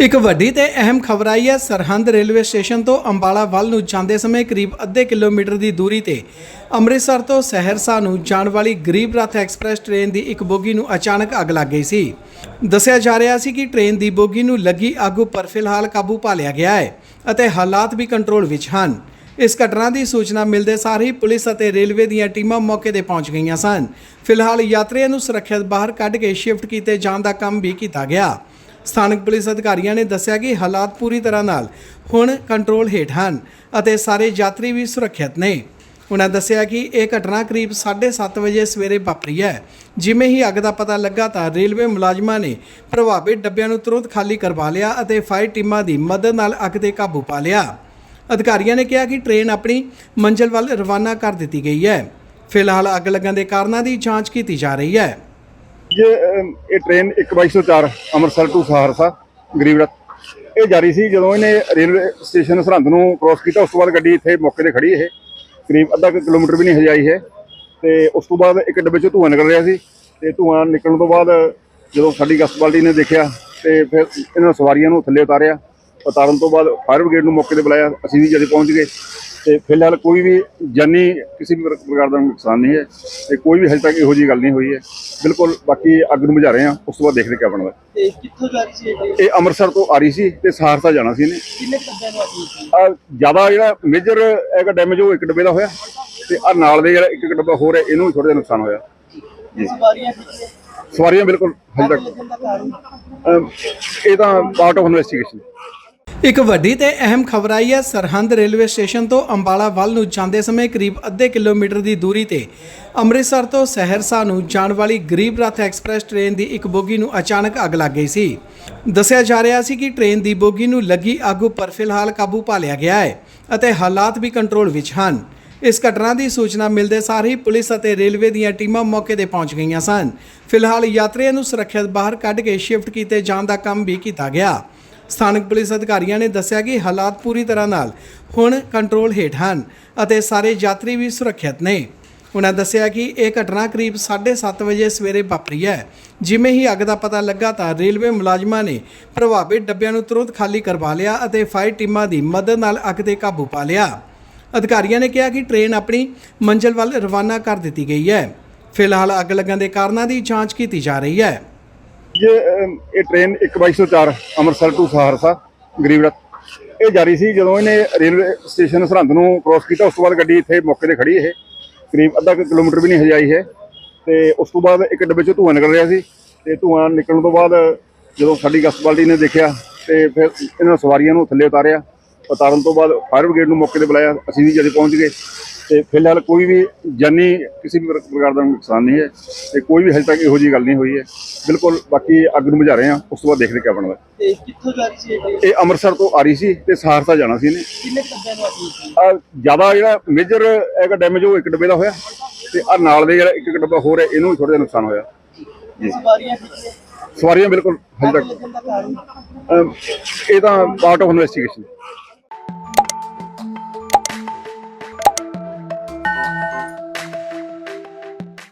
ਇੱਕ ਵੱਡੀ ਤੇ ਅਹਿਮ ਖਬਰ ਆਈ ਹੈ, ਸਰਹੰਦ ਰੇਲਵੇ ਸਟੇਸ਼ਨ ਤੋਂ ਅੰਬਾਲਾ ਵੱਲ ਨੂੰ ਜਾਂਦੇ ਸਮੇਂ ਕਰੀਬ ਅੱਧੇ ਕਿਲੋਮੀਟਰ ਦੀ ਦੂਰੀ ਤੇ ਅੰਮ੍ਰਿਤਸਰ ਤੋਂ ਸਹਿਰਸਾ ਨੂੰ ਜਾਣ ਵਾਲੀ ਗਰੀਬ ਰੱਥ ਐਕਸਪ੍ਰੈਸ ਟ੍ਰੇਨ ਦੀ ਇੱਕ ਬੋਗੀ ਨੂੰ ਅਚਾਨਕ ਅੱਗ ਲੱਗ ਗਈ ਸੀ। ਦੱਸਿਆ ਜਾ ਰਿਹਾ ਸੀ ਕਿ ਟ੍ਰੇਨ ਦੀ ਬੋਗੀ ਨੂੰ ਲੱਗੀ ਅੱਗ ਉੱਪਰ ਫਿਲਹਾਲ ਕਾਬੂ ਪਾ ਲਿਆ ਗਿਆ ਹੈ ਅਤੇ ਹਾਲਾਤ ਵੀ ਕੰਟਰੋਲ ਵਿੱਚ ਹਨ। ਇਸ ਘਟਨਾ ਦੀ ਸੂਚਨਾ ਮਿਲਦੇ ਸਾਰ ਹੀ ਪੁਲਿਸ ਅਤੇ ਰੇਲਵੇ ਦੀਆਂ ਟੀਮਾਂ ਮੌਕੇ ਤੇ ਪਹੁੰਚ ਗਈਆਂ ਸਨ। ਫਿਲਹਾਲ ਯਾਤਰੀਆਂ ਨੂੰ ਸੁਰੱਖਿਅਤ ਬਾਹਰ ਕੱਢ ਕੇ ਸ਼ਿਫਟ ਕੀਤੇ ਜਾਣ ਦਾ ਕੰਮ ਵੀ ਕੀਤਾ ਗਿਆ। ਸਥਾਨਕ ਪੁਲਿਸ ਅਧਿਕਾਰੀਆਂ ਨੇ ਦੱਸਿਆ ਕਿ ਹਾਲਾਤ ਪੂਰੀ ਤਰ੍ਹਾਂ ਨਾਲ ਹੁਣ ਕੰਟਰੋਲ ਹੇਠ ਹਨ ਅਤੇ ਸਾਰੇ ਯਾਤਰੀ ਵੀ ਸੁਰੱਖਿਅਤ ਨੇ। ਉਹਨਾਂ ਦੱਸਿਆ ਕਿ ਇਹ ਘਟਨਾ ਕਰੀਬ 7:30 ਵਜੇ ਸਵੇਰੇ ਵਾਪਰੀ ਹੈ। ਜਿਵੇਂ ਹੀ ਅੱਗ ਦਾ ਪਤਾ ਲੱਗਾ ਤਾਂ ਰੇਲਵੇ ਮੁਲਾਜ਼ਮਾਂ ਨੇ ਪ੍ਰਭਾਵਿਤ ਡੱਬਿਆਂ ਨੂੰ ਤੁਰੰਤ ਖਾਲੀ ਕਰਵਾ ਲਿਆ ਅਤੇ ਫਾਇਰ ਟੀਮਾਂ ਦੀ ਮਦਦ ਨਾਲ ਅੱਗ ਤੇ ਕਾਬੂ ਪਾ ਲਿਆ। ਅਧਿਕਾਰੀਆਂ ਨੇ ਕਿਹਾ ਕਿ ਟ੍ਰੇਨ ਆਪਣੀ ਮੰਜ਼ਿਲ ਵੱਲ ਰਵਾਨਾ ਕਰ ਦਿੱਤੀ ਗਈ ਹੈ। ਫਿਲਹਾਲ ਅੱਗ ਲੱਗਣ ਦੇ ਕਾਰਨਾਂ ਦੀ ਜਾਂਚ ਕੀਤੀ ਜਾ ਰਹੀ ਹੈ। ਜੇ ਅਮ, ਇਹ ਟ੍ਰੇਨ 1204 ਅੰਮ੍ਰਿਤਸਰ ਟੂ ਸਹਾਰਸਾ ਗਰੀਬ ਰੱਥ। ਇਹ ਜਾਰੀ ਸੀ ਜਦੋਂ ਇਹਨੇ ਰੇਲਵੇ ਸਟੇਸ਼ਨ ਸਰਹੰਦ ਨੂੰ ਕ੍ਰੋਸ ਕੀਤਾ ਉਸ ਤੋਂ ਬਾਅਦ ਗੱਡੀ ਇੱਥੇ ਮੌਕੇ ਤੇ ਖੜੀ ਇਹ। ਕਰੀਬ ਅੱਧਾ ਕੁ ਕਿਲੋਮੀਟਰ ਵੀ ਨਹੀਂ ਹਜਾਈ ਹੈ ਤੇ ਉਸ ਤੋਂ ਬਾਅਦ ਇੱਕ ਡੱਬੇ ਚੋਂ ਧੂੰਆਂ ਨਿਕਲ ਰਿਹਾ ਸੀ। ਤੇ ਧੂੰਆਂ ਨਿਕਲਣ ਤੋਂ ਬਾਅਦ ਜਦੋਂ ਸਾਡੀ ਗਸਤ ਬਾਲਟੀ ਨੇ ਦੇਖਿਆ ਤੇ ਫਿਰ ਇਹਨਾਂ ਸਵਾਰੀਆਂ ਨੂੰ ਥੱਲੇ ਉਤਾਰਿਆ। ਉਤਾਰਨ ਤੋਂ ਬਾਅਦ ਫਾਇਰ ਬ੍ਰਿਗੇਡ ਨੂੰ ਮੌਕੇ ਤੇ ਬੁਲਾਇਆ। ਅਸੀਂ ਵੀ ਜਦ ਪਹੁੰਚ ਗਏ। ਤੇ ਫਿਲਹਾਲ ਕੋਈ ਵੀ ਜਾਨੀ ਕਿਸੇ ਵੀ ਪ੍ਰਕਾਰ ਦਾ ਨੁਕਸਾਨ ਨਹੀਂ ਹੈ ਤੇ ਕੋਈ ਵੀ ਹਜੇ ਤੱਕ ਇਹੋ ਜਿਹੀ ਗੱਲ ਨਹੀਂ ਹੋਈ ਹੈ। ਬਿਲਕੁਲ ਬਾਕੀ ਅੱਗ ਨੂੰ ਬੁਝਾ ਰਹੇ ਹਾਂ ਉਸ ਤੋਂ ਬਾਅਦ ਦੇਖਦੇ ਕਿਆ ਬਣਦਾ। ਤੇ ਕਿੱਥੋਂ ਜਾ ਰਹੀ ਸੀ ਇਹ ਅੰਮ੍ਰਿਤਸਰ ਤੋਂ ਆ ਰਹੀ ਸੀ ਤੇ ਸਹਾਰਸਾ ਜਾਣਾ ਸੀ ਇਹਨੇ। ਕਿੰਨੇ ਡੱਬਿਆਂ ਨੂੰ ਅੱਗ ਲੱਗੀ ਆ ਜ਼ਿਆਦਾ ਜਿਹੜਾ ਮੇਜਰ ਹੈਗਾ ਡੈਮੇਜ ਉਹ ਇੱਕ ਡੱਬੇ ਦਾ ਹੋਇਆ ਤੇ ਆ ਨਾਲ ਦੇ ਜਿਹੜਾ ਇੱਕ ਇੱਕ ਡੱਬਾ ਹੋਰ ਹੈ ਇਹਨੂੰ ਵੀ ਥੋੜਾ ਜਿਹਾ ਨੁਕਸਾਨ ਹੋਇਆ। ਜੀ ਸਵਾਰੀਆਂ ਕਿੱਥੇ ਸਵਾਰੀਆਂ ਬਿਲਕੁਲ ਹਜੇ ਤੱਕ। ਇਹ ਤਾਂ ਪਾਰਟ ਆਫ ਇਨਵੈਸਟੀਗੇਸ਼ਨ ਇੱਕ ਵੱਡੀ ਤੇ ਅਹਿਮ ਖਬਰ ਆਈ ਹੈ। ਸਰਹੰਦ ਰੇਲਵੇ ਸਟੇਸ਼ਨ ਤੋਂ ਅੰਬਾਲਾ ਵੱਲ ਨੂੰ ਜਾਂਦੇ ਸਮੇਂ ਕਰੀਬ ਅੱਧੇ ਕਿਲੋਮੀਟਰ ਦੀ ਦੂਰੀ ਤੇ ਅੰਮ੍ਰਿਤਸਰ ਤੋਂ ਸਹਿਰਸਾ ਨੂੰ ਜਾਣ ਵਾਲੀ ਗਰੀਬ ਰੱਥ ਐਕਸਪ੍ਰੈਸ ਟ੍ਰੇਨ ਦੀ ਇੱਕ ਬੋਗੀ ਨੂੰ ਅਚਾਨਕ ਅੱਗ ਲੱਗ ਗਈ ਸੀ। ਦੱਸਿਆ ਜਾ ਰਿਹਾ ਸੀ ਕਿ ਟ੍ਰੇਨ ਦੀ ਬੋਗੀ ਨੂੰ ਲੱਗੀ ਅੱਗ ਉੱਪਰ ਫਿਲਹਾਲ ਕਾਬੂ ਪਾ ਲਿਆ ਗਿਆ ਹੈ ਅਤੇ ਹਾਲਾਤ ਵੀ ਕੰਟਰੋਲ ਵਿੱਚ ਹਨ। ਇਸ ਘਟਨਾ ਦੀ ਸੂਚਨਾ ਮਿਲਦੇ ਸਾਰ ਹੀ ਪੁਲਿਸ ਅਤੇ ਰੇਲਵੇ ਦੀਆਂ ਟੀਮਾਂ ਮੌਕੇ ਤੇ ਪਹੁੰਚ ਗਈਆਂ ਸਨ। ਫਿਲਹਾਲ ਯਾਤਰੀਆਂ ਨੂੰ ਸੁਰੱਖਿਅਤ ਬਾਹਰ ਕੱਢ ਕੇ ਸ਼ਿਫਟ ਕੀਤੇ ਜਾਣ ਦਾ ਕੰਮ ਵੀ ਕੀਤਾ ਗਿਆ। ਸਥਾਨਕ ਪੁਲਿਸ ਅਧਿਕਾਰੀਆਂ ਨੇ ਦੱਸਿਆ ਕਿ ਹਾਲਾਤ ਪੂਰੀ ਤਰ੍ਹਾਂ ਨਾਲ ਹੁਣ ਕੰਟਰੋਲ ਹੇਠ ਹਨ ਅਤੇ ਸਾਰੇ ਯਾਤਰੀ ਵੀ ਸੁਰੱਖਿਅਤ ਨੇ। ਉਹਨਾਂ ਦੱਸਿਆ ਕਿ ਇਹ ਘਟਨਾ ਕਰੀਬ 7:30 ਵਜੇ ਸਵੇਰੇ ਵਾਪਰੀ ਹੈ। ਜਿਵੇਂ ਹੀ ਅੱਗ ਦਾ ਪਤਾ ਲੱਗਾ ਤਾਂ ਰੇਲਵੇ ਮੁਲਾਜ਼ਮਾਂ ਨੇ ਪ੍ਰਭਾਵਿਤ ਡੱਬਿਆਂ ਨੂੰ ਤੁਰੰਤ ਖਾਲੀ ਕਰਵਾ ਲਿਆ ਅਤੇ ਫਾਇਰ ਟੀਮਾਂ ਦੀ ਮਦਦ ਨਾਲ ਅੱਗ ਤੇ ਕਾਬੂ ਪਾ ਲਿਆ। ਅਧਿਕਾਰੀਆਂ ਨੇ ਕਿਹਾ ਕਿ ਟ੍ਰੇਨ ਆਪਣੀ ਮੰਜ਼ਿਲ ਵੱਲ ਰਵਾਨਾ ਕਰ ਦਿੱਤੀ ਗਈ ਹੈ। ਫਿਲਹਾਲ ਅੱਗ ਲੱਗਣ ਦੇ ਕਾਰਨਾਂ ਦੀ ਜਾਂਚ ਕੀਤੀ ਜਾ ਰਹੀ ਹੈ। ਜੇ ਅਮ, ਇਹ ਟ੍ਰੇਨ 1204 ਅੰਮ੍ਰਿਤਸਰ ਟੂ ਸਹਾਰਸਾ ਗਰੀਬ ਰੱਥ। ਇਹ ਜਾਰੀ ਸੀ ਜਦੋਂ ਇਹਨੇ ਰੇਲਵੇ ਸਟੇਸ਼ਨ ਸਰਹੰਦ ਨੂੰ ਕ੍ਰੋਸ ਕੀਤਾ ਉਸ ਤੋਂ ਬਾਅਦ ਗੱਡੀ ਇੱਥੇ ਮੌਕੇ ਤੇ ਖੜੀ ਇਹ। ਕਰੀਬ ਅੱਧਾ ਕੁ ਕਿਲੋਮੀਟਰ ਵੀ ਨਹੀਂ ਹਜਾਈ ਹੈ ਤੇ ਉਸ ਤੋਂ ਬਾਅਦ ਇੱਕ ਡੱਬੇ ਚੋਂ ਧੂੰਆਂ ਨਿਕਲ ਰਿਹਾ ਸੀ। ਤੇ ਧੂੰਆਂ ਨਿਕਲਣ ਤੋਂ ਬਾਅਦ ਜਦੋਂ ਸਾਡੀ ਗਸਤ ਬਾਲਟੀ ਨੇ ਦੇਖਿਆ ਤੇ ਫਿਰ ਇਹਨਾਂ ਸਵਾਰੀਆਂ ਨੂੰ ਥੱਲੇ ਉਤਾਰਿਆ। ਉਤਾਰਨ ਤੋਂ ਬਾਅਦ ਫਾਇਰ ਬ੍ਰਿਗੇਡ ਨੂੰ ਮੌਕੇ ਤੇ ਬੁਲਾਇਆ। ਅਸੀਂ ਵੀ ਜਦ ਪਹੁੰਚ ਗਏ। ਤੇ ਫਿਲਹਾਲ ਕੋਈ ਵੀ ਜਾਨੀ ਕਿਸੇ ਵੀ ਪ੍ਰਕਾਰ ਦਾ ਨੁਕਸਾਨ ਨਹੀਂ ਹੈ ਤੇ ਕੋਈ ਵੀ ਹਜੇ ਤੱਕ ਇਹੋ ਜਿਹੀ ਗੱਲ ਨਹੀਂ ਹੋਈ ਹੈ। ਬਿਲਕੁਲ ਬਾਕੀ ਅੱਗ ਨੂੰ ਬੁਝਾ ਰਹੇ ਹਾਂ ਉਸ ਤੋਂ ਬਾਅਦ ਦੇਖਦੇ ਕਿਆ ਬਣਦਾ। ਤੇ ਕਿੱਥੋਂ ਜਾ ਰਹੀ ਸੀ ਇਹ ਅੰਮ੍ਰਿਤਸਰ ਤੋਂ ਆ ਰਹੀ ਸੀ ਤੇ ਸਹਾਰਸਾ ਜਾਣਾ ਸੀ ਇਹਨੇ। ਕਿੰਨੇ ਡੱਬਿਆਂ ਨੂੰ ਅੱਗ ਲੱਗੀ? ਆ ਜ਼ਿਆਦਾ ਜਿਹੜਾ ਮੇਜਰ ਹੈਗਾ ਡੈਮੇਜ ਉਹ ਇੱਕ ਡੱਬੇ ਦਾ ਹੋਇਆ ਤੇ ਆ ਨਾਲ ਦੇ ਜਿਹੜਾ ਇੱਕ ਇੱਕ ਡੱਬਾ ਹੋਰ ਹੈ ਇਹਨੂੰ ਵੀ ਥੋੜਾ ਜਿਹਾ ਨੁਕਸਾਨ ਹੋਇਆ। ਜੀ ਸਵਾਰੀਆਂ ਬਿਲਕੁਲ ਹਜੇ ਤੱਕ। ਇਹ ਤਾਂ ਪਾਰਟ ਆਫ ਇਨਵੈਸਟੀਗੇਸ਼ਨ